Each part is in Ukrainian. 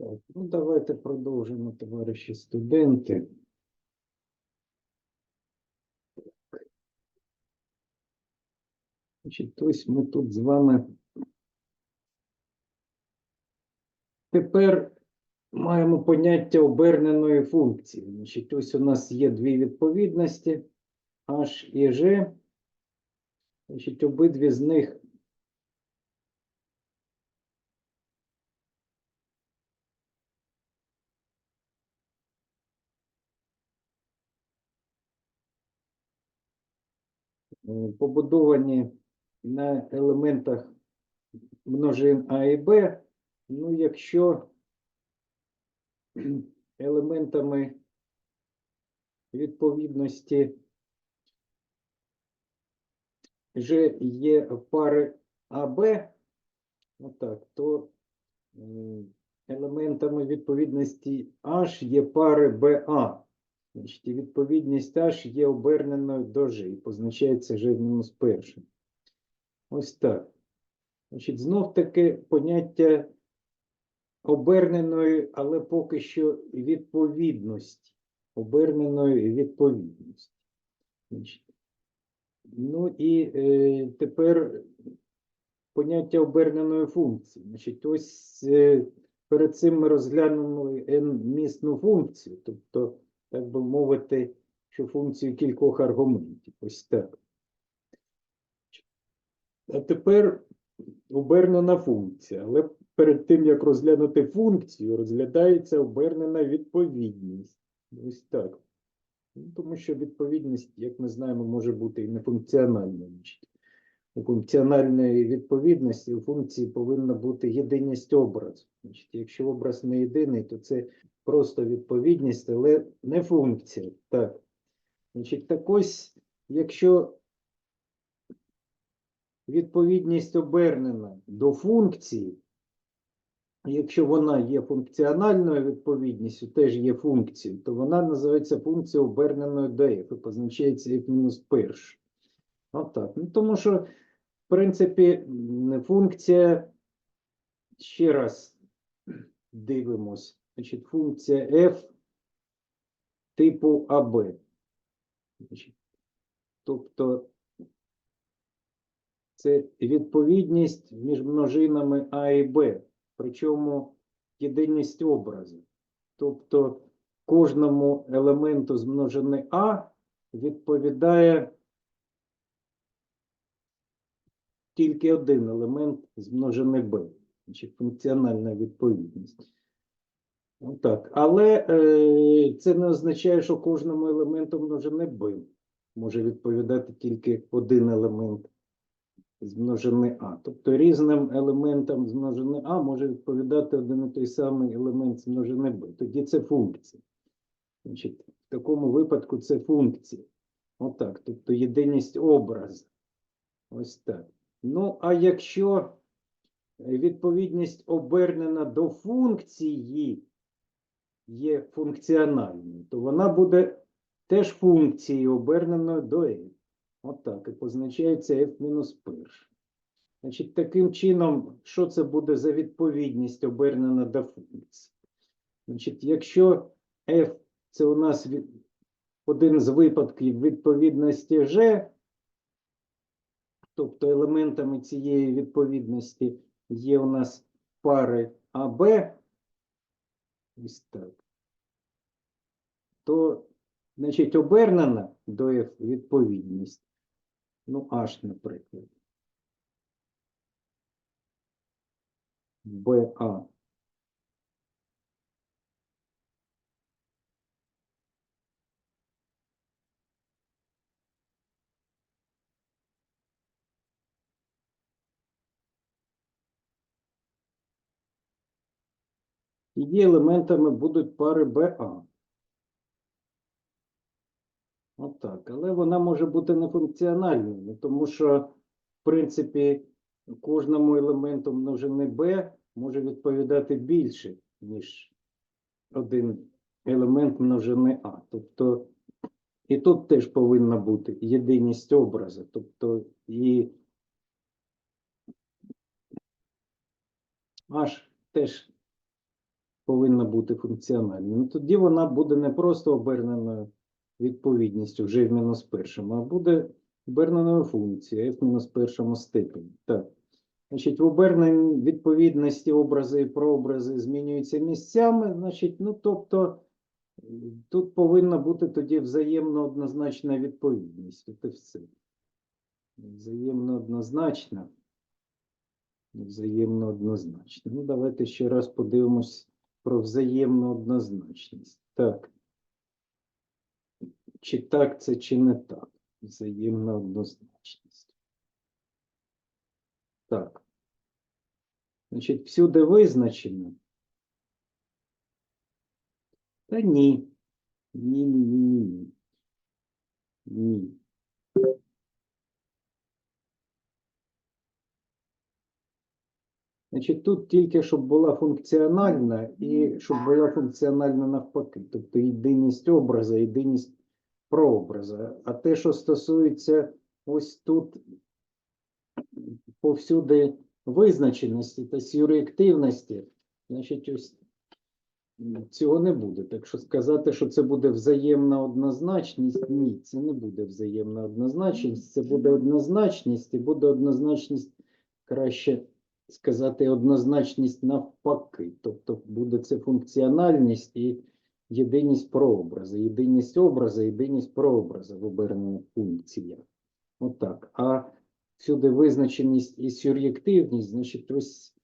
Так, ну давайте продовжимо, товариші студенти. Значить, ось ми тут з вами тепер маємо поняття оберненої функції. Значить, ось у нас є дві відповідності H і G. Значить, обидві з них е, побудовані на елементах множин А і Б. Ну, якщо елементами відповідності Ж є пари АБ, отак, то елементами відповідності H є пари БА. Значить, і відповідність H є оберненою до G і позначається в мінус першим. Ось так. Значить, знов таки поняття оберненої, але поки що відповідності. Оберненої відповідності. Значить, ну і е, тепер поняття оберненої функції. Значить, ось е, перед цим ми розглянули n-місну функцію, тобто, так би мовити, що функцію кількох аргументів. Ось так. А тепер обернена функція. Але перед тим, як розглянути функцію, розглядається обернена відповідність. Ось так. Ну, тому що відповідність, як ми знаємо, може бути і нефункціональною. У функціональної відповідності у функції повинна бути єдиність образу. Значить, якщо образ не єдиний, то це просто відповідність, але не функція. Так. Значить, так ось, якщо відповідність обернена до функції, якщо вона є функціональною відповідністю, теж є функцією, то вона називається функцією оберненою до f і позначається f мінус перший. Отак. Ну, тому що, в принципі, функція, ще раз дивимось, значить, функція f типу АБ. Значить, тобто це відповідність між множинами А і Б, причому єдиність образу. Тобто кожному елементу з множини А відповідає тільки один елемент з множини Б, значить функціональна відповідність. Отак. Але е, це не означає, що кожному елементу множини Б може відповідати тільки один елемент з множини А. Тобто різним елементам з множини А може відповідати один і той самий елемент з множини Б. Тоді це функція. Значить, в такому випадку це функція. Отак. Тобто єдиність образу. Ось так. Ну, а якщо відповідність обернена до функції є функціональною, то вона буде теж функцією оберненою до f. Отак, і позначається f мінус перший. Значить, таким чином, що це буде за відповідність обернена до функції? Значить, якщо f це у нас один з випадків відповідності g, тобто елементами цієї відповідності є у нас пари АБ, ось так, то, значить, обернена до відповідність, ну, H, наприклад, БА. Її елементами будуть пари БА. Отак. Але вона може бути нефункціональною, ну, тому що, в принципі, кожному елементу множини b може відповідати більше, ніж один елемент множини А. Тобто, і тут теж повинна бути єдиність образу. Тобто, і H теж повинна бути функціональною. Ну, тоді вона буде не просто оберненою відповідністю вже в мінус першому, а буде оберненою функцією f мінус першому степені. Так. Значить, в оберненні відповідності образи і прообрази змінюються місцями. Значить, ну, тобто, тут повинна бути тоді взаємно однозначна відповідність. От все. Взаємно однозначна. Взаємно однозначна. Ну, давайте ще раз подивимось про взаємну однозначність. Так. Чи так це, чи не так? Взаємна однозначність. Так. Значить, всюди визначено. Та ні. Ні, ні, ні, ні. Ні. Значить, тут тільки щоб була функціональна і щоб була функціональна навпаки. Тобто єдиність образа, єдиність прообраза. А те, що стосується ось тут повсюди визначеності та сюрреактивності, значить, ось цього не буде. Так що сказати, що це буде взаємна однозначність, ні, це не буде взаємна однозначність, це буде однозначність і буде однозначність краще сказати однозначність навпаки. Тобто буде це функціональність і єдиність прообразу. Єдиність образу, єдиність прообразу в обернених функціях. Отак. А всюди визначеність і сюр'єктивність, значить, ось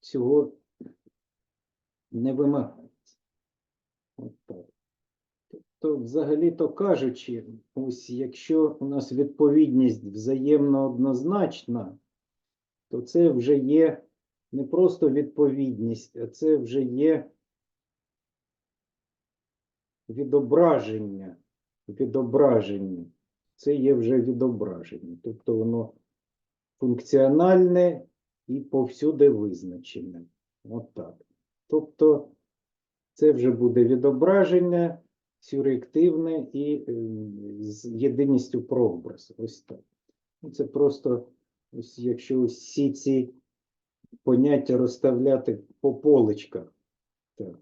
цього не вимагається. От так. Тобто, взагалі-то кажучи, ось якщо у нас відповідність взаємно однозначна, то це вже є не просто відповідність, а це вже є відображення. Відображення. Це є вже відображення. Тобто воно функціональне і повсюди визначене. От так. Тобто це вже буде відображення сюрреактивне і е, з єдиністю прообразу. Ось так. Ну, Це просто, ось якщо всі ці поняття розставляти по поличках. Так.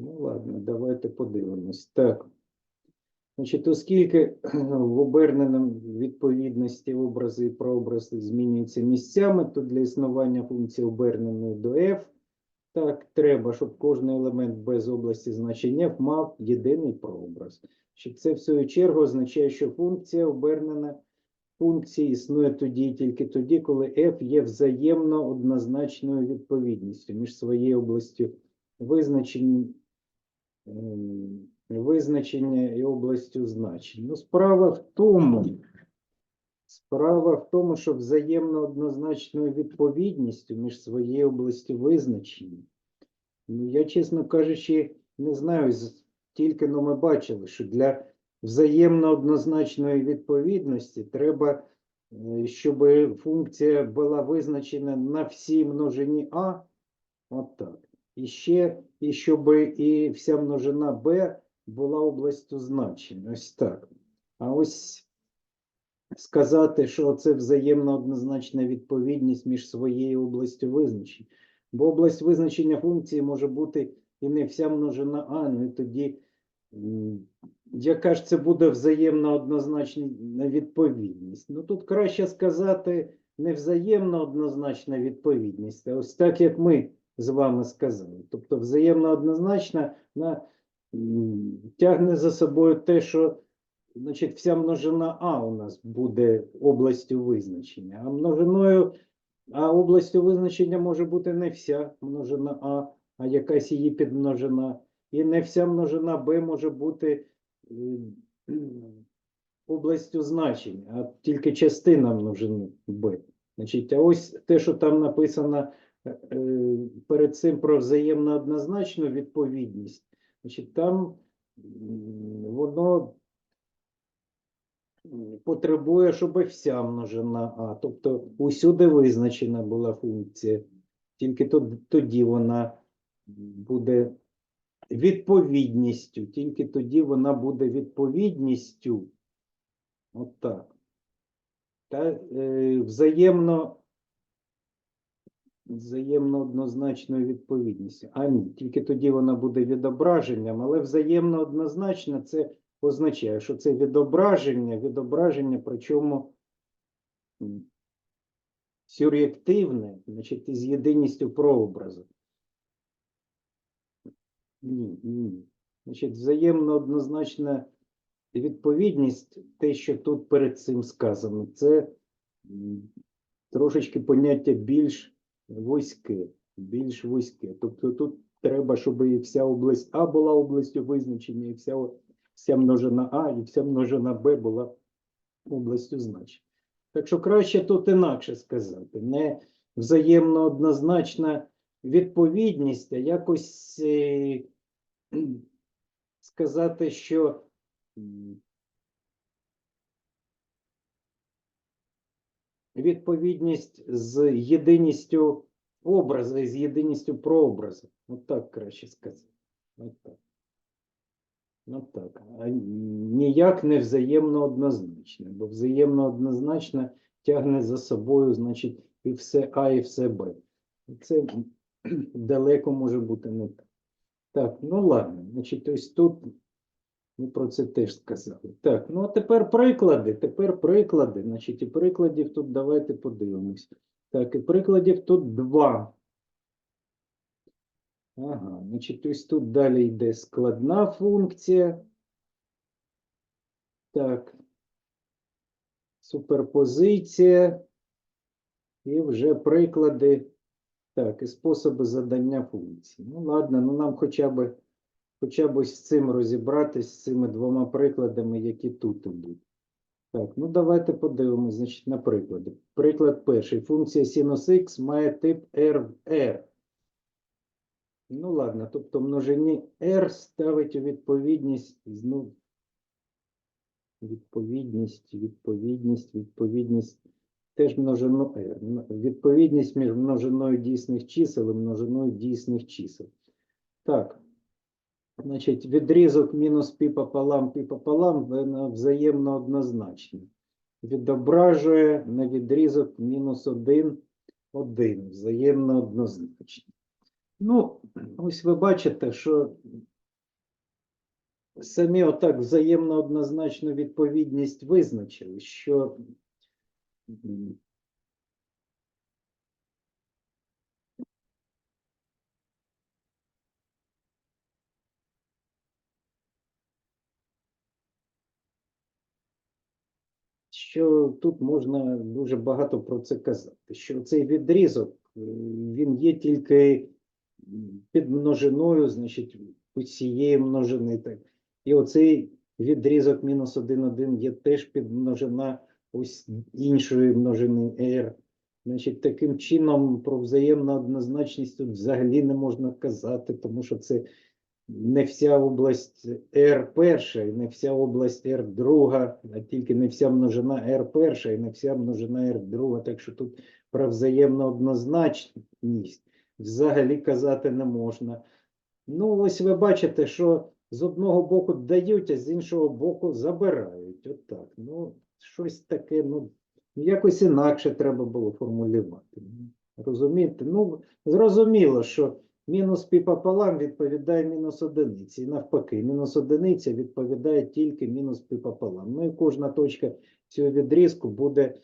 Ну, ладно, давайте подивимось. Так. Значить, оскільки в оберненому відповідності образи і прообрази змінюються місцями, то для існування функції оберненої до f, так, треба, щоб кожен елемент без області значення f мав єдиний прообраз. Щоб це, в свою чергу, означає, що функція обернена функції існує тоді і тільки тоді, коли f є взаємно однозначною відповідністю між своєю областю визначення, ем, визначення і областю значень. Ну, справа в тому, справа в тому, що взаємно однозначною відповідністю між своєю областю визначення. Ну, я, чесно кажучи, не знаю, тільки но ми бачили, що для взаємно однозначної відповідності треба, е, щоб функція була визначена на всій множині А, от так. І ще, і щоб і вся множина Б була областю значень. Ось так. А ось сказати, що це взаємно однозначна відповідність між своєю областю визначень. Бо область визначення функції може бути і не вся множина А, ну і тоді, яка ж це буде взаємно однозначна відповідність? Ну тут краще сказати не взаємно однозначна відповідність, а ось так, як ми з вами сказали. Тобто взаємно однозначна на, м, тягне за собою те, що значить, вся множина А у нас буде областю визначення, а множиною, а областю визначення може бути не вся множина А, а якась її підмножина. І не вся множина Б може бути областю значення, а тільки частина множини Б. Значить, а ось те, що там написано перед цим про взаємно однозначну відповідність, значить, там воно потребує, щоб вся множина А, тобто усюди визначена була функція, тільки тоді вона буде відповідністю, тільки тоді вона буде відповідністю. От так. Та е, взаємно взаємно однозначною відповідністю. А ні, тільки тоді вона буде відображенням, але взаємно однозначно це означає, що це відображення, відображення, причому сюр'єктивне, значить, із єдиністю прообразу. Ні, ні. Значить, взаємно однозначна відповідність, те, що тут перед цим сказано, це трошечки поняття більш вузьке, більш вузьке. Тобто тут треба, щоб і вся область А була областю визначення, і вся, вся множина А, і вся множина Б була областю значення. Так що краще тут інакше сказати. Не взаємно однозначна відповідність, а якось е, сказати, що відповідність з єдиністю образу і з єдиністю прообразу. От так краще сказати. От так. От так. А ніяк не взаємно однозначне, бо взаємно однозначно тягне за собою, значить, і все А, і все Б. Це далеко може бути не так. Так, ну ладно, значить, ось тут ми про це теж сказали. Так, ну а тепер приклади. Тепер приклади. Значить, і прикладів тут давайте подивимось. Так, і прикладів тут два. Ага, значить, ось тут далі йде складна функція. Так. Суперпозиція. І вже приклади. Так, і способи задання функцій. Ну, ладно, ну нам хоча б хоча б ось з цим розібратись, з цими двома прикладами, які тут ідуть. Так, ну давайте подивимось, значить, на приклади. Приклад перший. Функція синус х має тип r в r. Ну, ладно, тобто множині r ставить у відповідність, ну, відповідність, відповідність, відповідність, теж множину r. Відповідність між множиною дійсних чисел і множиною дійсних чисел. Так, значить, відрізок мінус пі пополам, пі пополам взаємно однозначне. Відображує на відрізок мінус 1, 1, взаємно однозначне. Ну, ось ви бачите, що самі отак взаємно однозначну відповідність визначили, що що тут можна дуже багато про це казати, що цей відрізок е, він є тільки під множиною, значить, усієї множини. Так. І оцей відрізок мінус 1, 1 є теж підмножина ось іншої множини r. Значить, таким чином про взаємну однозначність тут взагалі не можна казати, тому що це не вся область R перша і не вся область R друга, а тільки не вся множина R перша і не вся множина R друга. Так що тут про взаємну однозначність взагалі казати не можна. Ну, ось ви бачите, що з одного боку дають, а з іншого боку забирають. Отак. Ну, щось таке, ну, якось інакше треба було формулювати. Розумієте? Ну, зрозуміло, що мінус пі пополам відповідає мінус одиниці. І навпаки, мінус одиниця відповідає тільки мінус пі пополам. Ну і кожна точка цього відрізку буде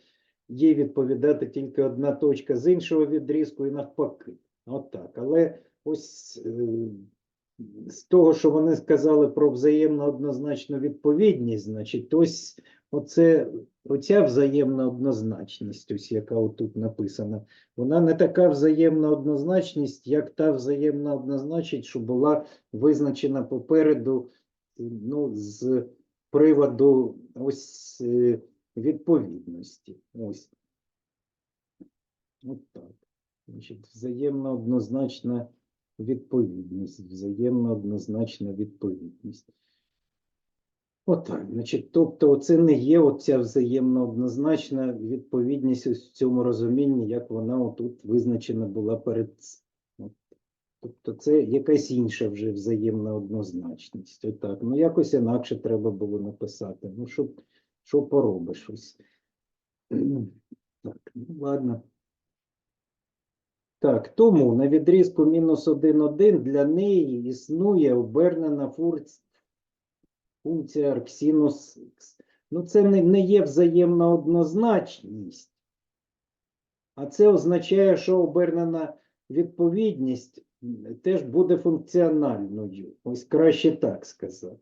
їй відповідати тільки одна точка з іншого відрізку і навпаки. Отак. Але ось е, з того, що вони сказали про взаємно однозначну відповідність, значить, ось оце, оця взаємна однозначність, ось яка отут написана, вона не така взаємна однозначність, як та взаємна однозначність, що була визначена попереду ну, з приводу ось е, відповідності. Ось. От так. Значить, взаємно однозначна відповідність, взаємно однозначна відповідність. Отак, значить, тобто, це не є оця взаємно однозначна відповідність в цьому розумінні, як вона отут визначена була перед. От. Тобто, це якась інша вже взаємна однозначність. Отак. Ну, якось інакше треба було написати. Ну, що, що поробиш ось. Так, ну ладно. Так, тому на відрізку мінус 1, 1 для неї існує обернена функція арксінус х. Ну, це не, не є взаємна однозначність, а це означає, що обернена відповідність теж буде функціональною. Ось краще так сказати.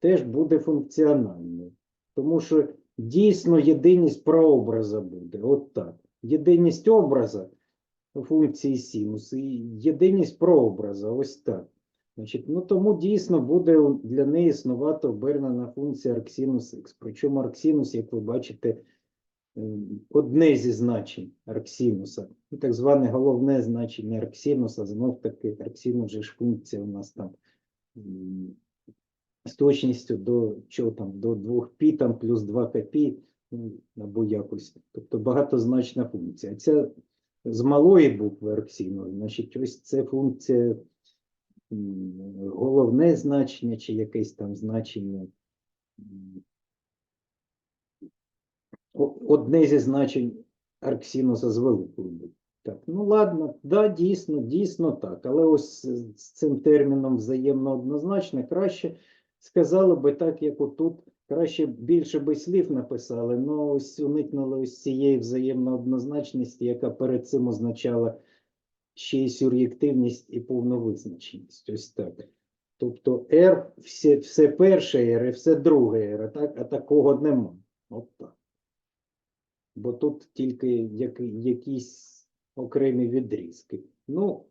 Теж буде функціональною. Тому що дійсно єдиність прообраза буде. От так. Єдиність образа функції синус і єдиність прообраза. Ось так. Значить, ну тому дійсно буде для неї існувати обернена функція арксінус х. Причому арксінус, як ви бачите, ем, одне зі значень арксінуса, ну, так зване головне значення арксінуса, знов таки арксінус же ж функція у нас там з точністю до чого там, до 2 пі там плюс 2 кпі, ну, або якось. Тобто багатозначна функція. Ця з малої букви арксіну, значить, ось це функція головне значення чи якесь там значення. Одне зі значень арксінуса з великою букви. Так, ну ладно, да, дійсно, дійсно так. Але ось з цим терміном взаємно однозначне краще сказали би так, як отут. Краще більше би слів написали, але ось уникнули ось цієї взаємно однозначності, яка перед цим означала ще й сюр'єктивність і повну визначеність. Ось так. Тобто R, все, все перше R і все друге R, так, а такого нема. От так. Бо тут тільки як, якісь окремі відрізки. Ну,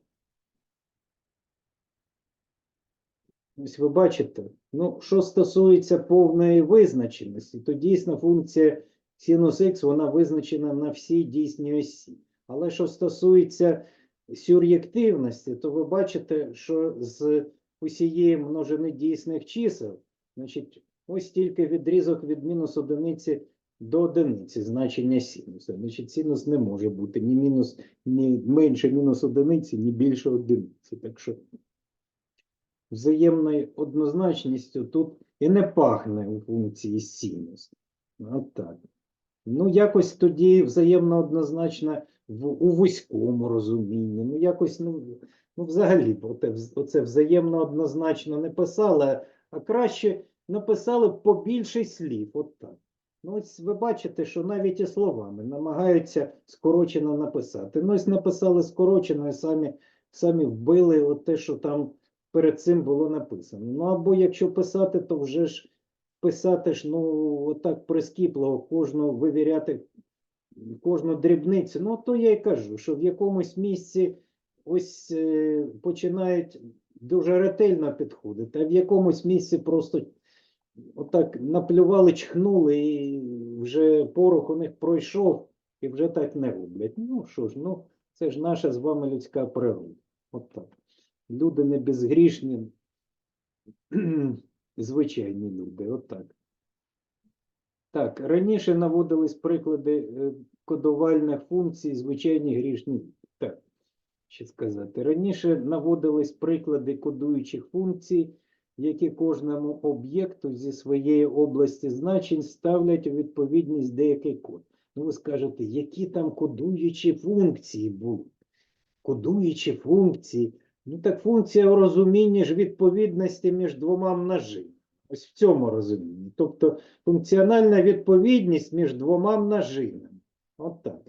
ось ви бачите, ну, що стосується повної визначеності, то дійсно функція синус х, вона визначена на всій дійсній осі. Але що стосується сюр'єктивності, то ви бачите, що з усієї множини дійсних чисел, значить, ось тільки відрізок від мінус одиниці до одиниці значення синуса. Значить, синус не може бути ні мінус, ні менше мінус одиниці, ні більше одиниці. Так що взаємною однозначністю тут і не пахне у функції синус. От так. Ну, якось тоді взаємно однозначно в, у вузькому розумінні. Ну, якось, ну, ну взагалі, вз- оце взаємно однозначно не писали, а краще написали побільше слів. От так. Ну, ось ви бачите, що навіть і словами намагаються скорочено написати. Ну, ось написали скорочено і самі, самі вбили от те, що там перед цим було написано. Ну, або якщо писати, то вже ж писати ж, ну, отак прискіпливо, кожну вивіряти кожну дрібницю. Ну, то я й кажу, що в якомусь місці ось е, починають дуже ретельно підходити, а в якомусь місці просто отак наплювали, чхнули, і вже порох у них пройшов, і вже так не роблять. Ну що ж, ну це ж наша з вами людська природа. От так. Люди не безгрішні, звичайні люди, от так. Так, раніше наводились приклади е, кодувальних функцій, звичайні грішні. Так, що сказати. Раніше наводились приклади кодуючих функцій, які кожному об'єкту зі своєї області значень ставлять у відповідність деякий код. Ну, ви скажете, які там кодуючі функції були? Кодуючі функції. Ну так функція у розумінні ж відповідності між двома множинами. Ось в цьому розумінні. Тобто функціональна відповідність між двома множинами. От так.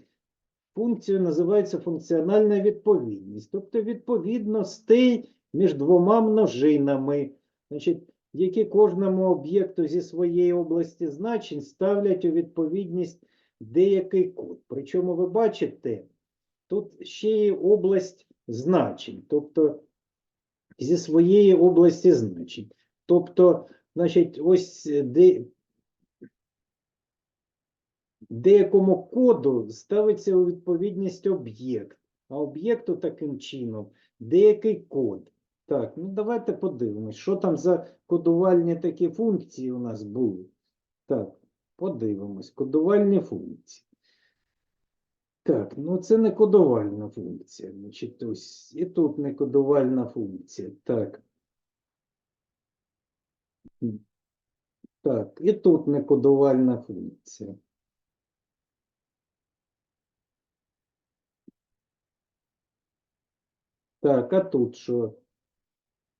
Функція називається функціональна відповідність. Тобто відповідностей між двома множинами, значить, які кожному об'єкту зі своєї області значень ставлять у відповідність деякий код. Причому ви бачите, тут ще є область значень, тобто зі своєї області значень. Тобто, значить, ось е, де, деякому коду ставиться у відповідність об'єкт, а об'єкту таким чином деякий код. Так, ну давайте подивимось, що там за кодувальні такі функції у нас були. Так, подивимось, кодувальні функції. Так, ну це не кодувальна функція. Значить, ось і тут не кодувальна функція. Так. Так, і тут не кодувальна функція. Так, а тут що?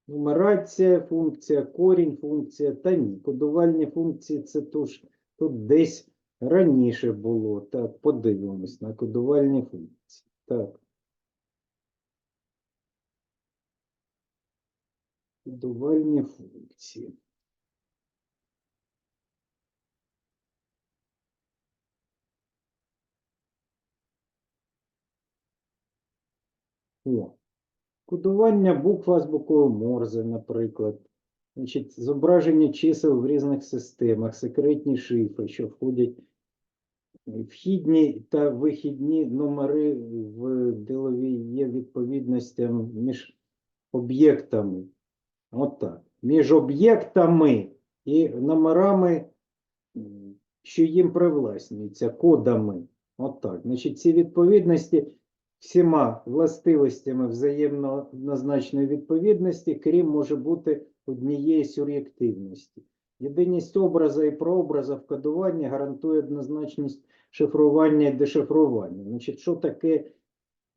Нумерація, функція, корінь, функція. Та ні, кодувальні функції це тож, тут десь раніше було. Так, подивимось на кодувальні функції. Так. Кодувальні функції. О, кодування букв азбукою Морзе, наприклад. Значить, зображення чисел в різних системах, секретні шифри, що входять вхідні та вихідні номери в діловій є відповідностям між об'єктами. Отак. Між об'єктами і номерами, що їм привласнюються, кодами. Отак. Значить, ці відповідності всіма властивостями взаємно однозначної відповідності, крім може бути однієї сюр'єктивності. Єдиність образа і прообраза в кодуванні гарантує однозначність шифрування і дешифрування. Значить, що таке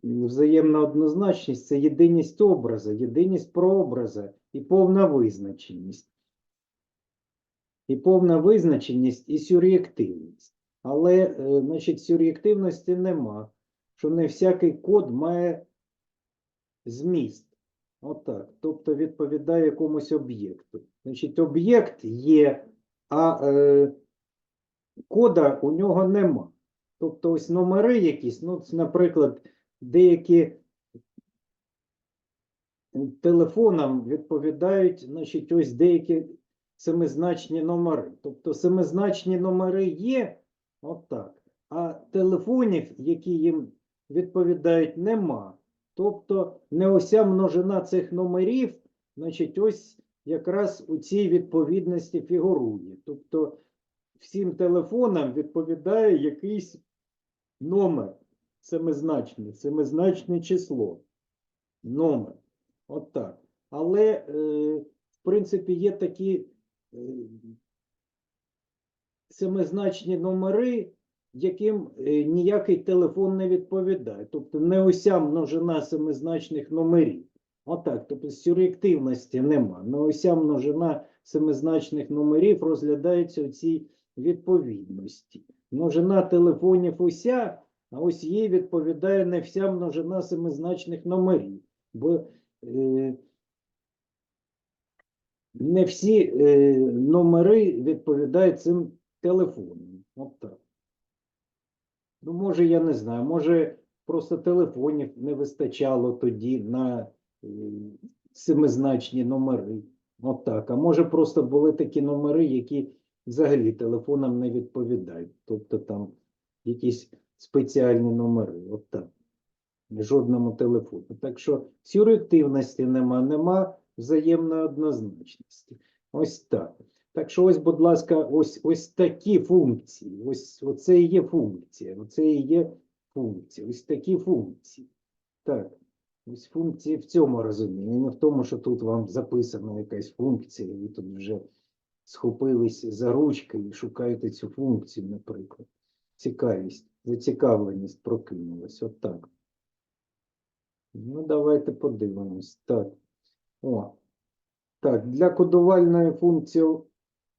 взаємна однозначність? Це єдиність образа, єдиність прообраза і повна визначеність. І повна визначеність і сюр'єктивність. Але, е, значить, сюр'єктивності нема, що не всякий код має зміст. Отак. Тобто відповідає якомусь об'єкту. Значить, об'єкт є, а е, кода у нього нема. Тобто ось номери якісь, ну, наприклад, деякі телефонам відповідають, значить, ось деякі семизначні номери. Тобто семизначні номери є, отак, а телефонів, які їм відповідають, нема. Тобто не ося множина цих номерів, значить, ось якраз у цій відповідності фігурує. Тобто всім телефонам відповідає якийсь номер семизначний, семизначне число. Номер. От так. Але, е, в принципі, є такі е, семизначні номери, яким е, ніякий телефон не відповідає. Тобто не уся множина семизначних номерів. Отак, тобто сюр'єктивності нема. Не уся множина семизначних номерів розглядається у цій відповідності. Множина телефонів уся, а ось їй відповідає не вся множина семизначних номерів. Бо е, не всі е, номери відповідають цим телефонам. От так. Ну, може, я не знаю, може, просто телефонів не вистачало тоді на е, семизначні номери. От так. А може, просто були такі номери, які взагалі телефонам не відповідають. Тобто там якісь спеціальні номери. От так. Жодному телефону. Так що сюр'єктивності нема, нема взаємної однозначності. Ось так. Так що, ось, будь ласка, ось, ось такі функції. Ось оце і є функція. Оце і є функція. Ось такі функції. Так. Ось функції в цьому розумінні. Не в тому, що тут вам записана якась функція, ви тут вже схопились за ручки і шукаєте цю функцію, наприклад. Цікавість, зацікавленість прокинулась. От так. Ну, давайте подивимось. Так. О. Так, для кодувальної функції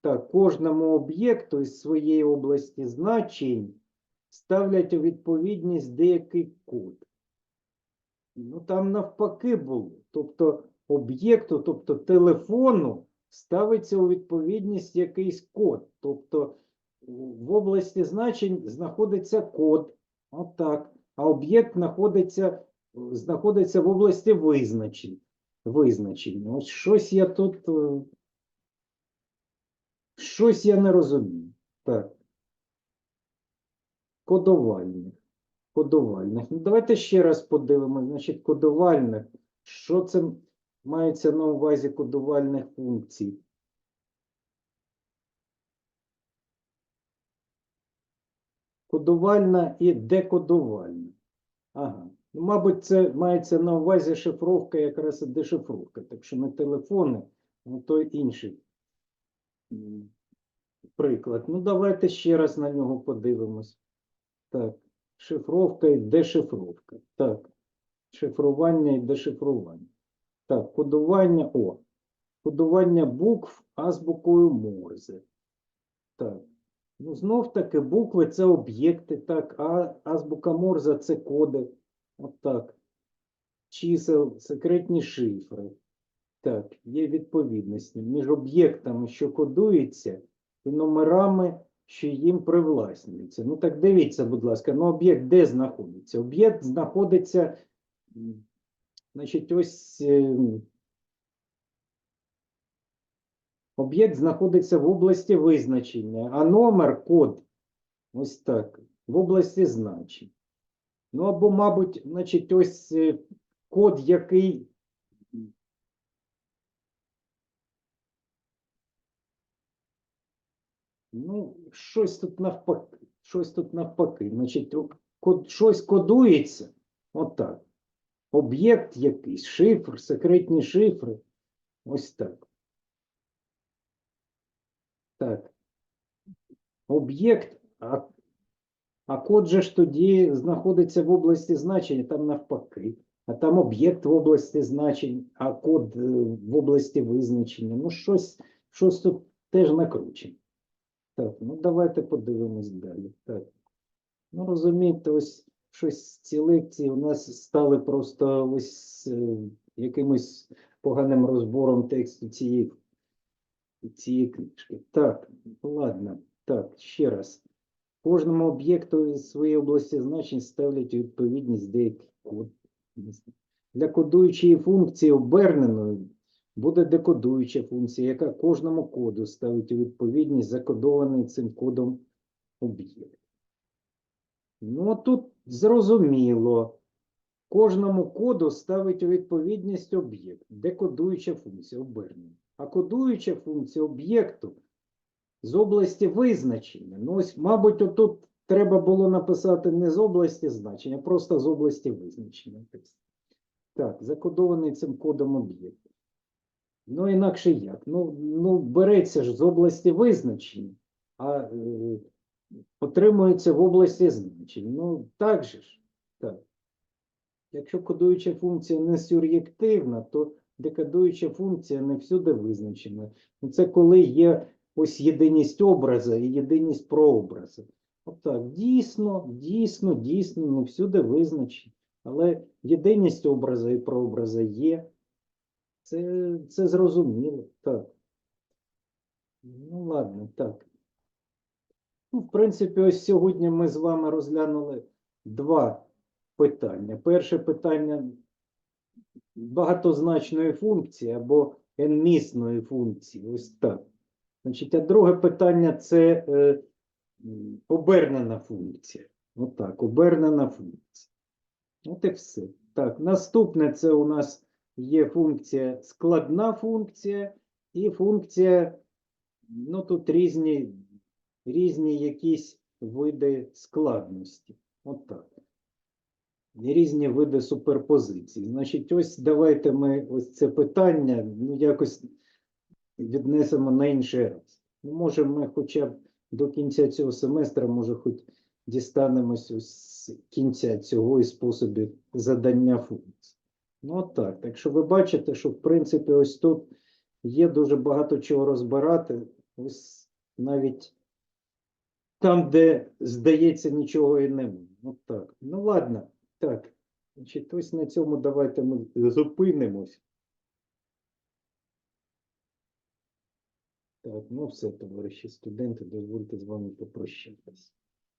так, кожному об'єкту із своєї області значень ставлять у відповідність деякий код. Ну, там навпаки було. Тобто об'єкту, тобто телефону, ставиться у відповідність якийсь код. Тобто в області значень знаходиться код. Отак. А об'єкт знаходиться, знаходиться в області визначень. Визначення. Ось щось я тут. Щось я не розумію. Так. Кодувальник. Кодувальник. Ну, давайте ще раз подивимося. Значить, кодувальник. Що це мається на увазі кодувальних функцій? Кодувальна і декодувальна. Ага. Ну, мабуть, це мається на увазі шифровка, якраз і дешифровка. Так що не телефони, а то інший приклад. Ну, давайте ще раз на нього подивимось. Так, шифровка і дешифровка. Так. Шифрування і дешифрування. Так, кодування О. Кодування букв азбукою Морзе. Так. Ну, знов таки, букви це об'єкти, так, а азбука Морзе це коди. От так. Чисел, секретні шифри. Так, є відповідності між об'єктами, що кодуються, і номерами, що їм привласнюються. Ну так дивіться, будь ласка, ну об'єкт де знаходиться? Об'єкт знаходиться, значить, ось. ем, Об'єкт знаходиться в області визначення, а номер, код, ось так, в області значень. Ну або, мабуть, значить, ось е, код, який. Ну, щось тут навпаки. Щось тут навпаки. Значить, щось кодується. Отак. Об'єкт якийсь, шифр, секретні шифри. Ось так. Так. Об'єкт, а, а код же ж тоді знаходиться в області значення, там навпаки. А там об'єкт в області значень, а код е, в області визначення. Ну, щось, щось тут теж накручено. Так, ну давайте подивимось далі. Так. Ну, розумієте, ось щось ці лекції у нас стали просто ось е, якимось поганим розбором тексту цієї, цієї книжки. Так, ладно, так, ще раз. Кожному об'єкту з своєї області значень ставлять відповідність деякий код. Для кодуючої функції оберненої буде декодуюча функція, яка кожному коду ставить у відповідність закодований цим кодом об'єкт. Ну, тут зрозуміло. Кожному коду ставить у відповідність об'єкт, декодуюча функція обернена. А кодуюча функція об'єкту з області визначення. Ну, ось, мабуть, отут треба було написати не з області значення, а просто з області визначення. Так, закодований цим кодом об'єкт. Ну, інакше як? Ну, ну, береться ж з області визначення, а е, отримується в області значень. Ну, так же ж. Так. Якщо кодуюча функція не сюр'єктивна, то декодуюча функція не всюди визначена. Ну, Це коли є ось єдиність образа і єдиність прообразу. Отак, дійсно, дійсно, дійсно, не всюди визначено. Але єдиність образа і прообраза є. Це, це зрозуміло, так. Ну, ладно, так. Ну, в принципі, ось сьогодні ми з вами розглянули два питання. Перше питання багатозначної функції або n-місної функції. Ось так. Значить, а друге питання це е, обернена функція. Отак, обернена функція. От і все. Так, наступне це у нас є функція складна функція і функція, ну тут різні, різні якісь види складності. От так. Різні види суперпозицій. Значить, ось давайте ми ось це питання ну, якось віднесемо на інший раз. Ну, може, ми хоча б до кінця цього семестра, може, хоч дістанемось ось з кінця цього і способів задання функцій. Ну, так. Так що ви бачите, що в принципі ось тут є дуже багато чого розбирати. Ось навіть там, де здається, нічого і немає. Ну так. Ну ладно, так. Значить, ось на цьому давайте ми зупинимось. Так, ну все, товариші студенти, дозвольте з вами попрощатися.